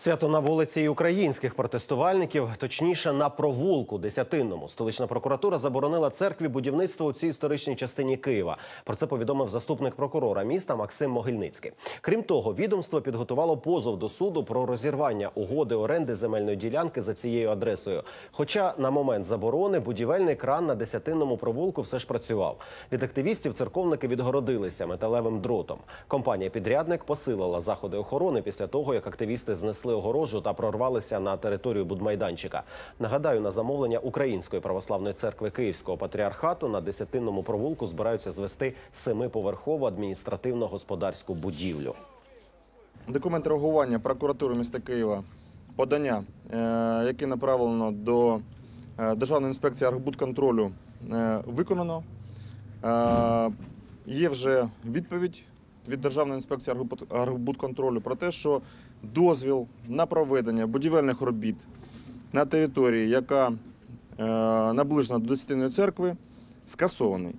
Свято на вулиці і українських протестувальників, точніше на провулку Десятинному. Столична прокуратура заборонила церкві будівництво у цій історичній частині Києва. Про це повідомив заступник прокурора міста Максим Могильницький. Крім того, відомство підготувало позов до суду про розірвання угоди оренди земельної ділянки за цією адресою. Хоча на момент заборони будівельний кран на Десятинному провулку все ж працював. Від активістів церковники відгородилися металевим дротом. Компанія-підрядник посилила заходи охорони після того, як активісти знесли огорожу та прорвалися на територію будмайданчика. Нагадаю, на замовлення Української православної церкви Київського патріархату на Десятинному провулку збираються звести семиповерхову адміністративно-господарську будівлю. Документ реагування прокуратури міста Києва, подання, е, яке направлено до е, Державної інспекції архбудконтролю, е, виконано. Є вже відповідь від Державної інспекції архбудконтролю про те, що дозвіл на проведення будівельних робіт на території, яка е, наближена до Десятинної церкви, скасований.